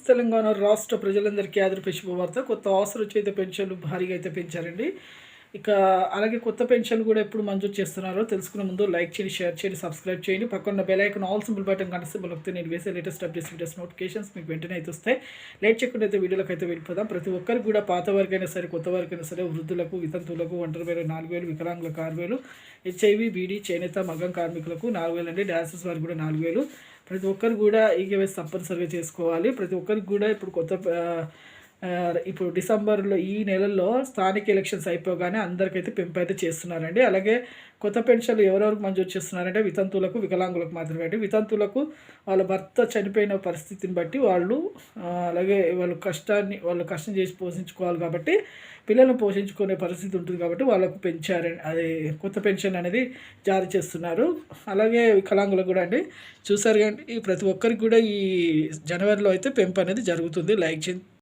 తెలంగాణ రాష్ట్ర ప్రజలందరికీ ఆదరపే శుభవార్త. కొత్త ఆస్తులు వచ్చి అయితే పెన్షన్లు భారీగా అయితే పెంచారండి. ఇక అలాగే కొత్త పెన్షన్ కూడా ఎప్పుడు మంజూరు చేస్తున్నారో తెలుసుకునే ముందు లైక్ చేయండి షేర్ చేయండి సబ్స్క్రైబ్ చేయండి. పక్కన bell icon all simple button గంట సింబల్ వస్తే నేను వేసే లేటెస్ట్ అప్డేట్స్ వీడియోస్ నోటిఫికేషన్స్ మీకు వెంటనే అయితే వస్తాయి. లేట్ చేయకుండా అయితే వీడియోలకు అయితే వెళ్ళిపోదాం. ప్రతి ఒక్కరికి కూడా పాత వారికైనా సరే కొత్త వారికైనా సరే వృద్ధులకు వితంతువులకు ఒంటరి వేలు నాలుగు వేలు వికలాంగులకు ఆరు వేలు హెచ్ఐవి బీడీ చేనేత మగ్గం కార్మికులకు నాలుగు వేలు అండి. డాన్సెస్ వారికి కూడా నాలుగు వేలు ప్రతి ఒక్కరు కూడా ఈకేవైస్ తప్పనిసరిగా చేసుకోవాలి. ప్రతి ఒక్కరికి కూడా ఇప్పుడు కొత్త ఇప్పుడు డిసెంబర్లో ఈ నెలలో స్థానిక ఎలక్షన్స్ అయిపోగానే అందరికైతే పెంపు అయితే చేస్తున్నారండి. అలాగే కొత్త పెన్షన్లు ఎవరెవరికి మంజూరు చేస్తున్నారంటే వితంతువులకు వికలాంగులకు మాత్రమే అండి. వితంతువులకు వాళ్ళ భర్త చనిపోయిన పరిస్థితిని బట్టి వాళ్ళు అలాగే వాళ్ళు కష్టాన్ని వాళ్ళు కష్టం చేసి పోషించుకోవాలి కాబట్టి పిల్లలను పోషించుకునే పరిస్థితి ఉంటుంది కాబట్టి వాళ్ళకు పెంచారని అది కొత్త పెన్షన్ అనేది జారీ చేస్తున్నారు. అలాగే వికలాంగులకు కూడా అండి చూసారు కానీ ప్రతి ఒక్కరికి కూడా ఈ జనవరిలో అయితే పెంపు అనేది జరుగుతుంది. లైక్ చేయండి.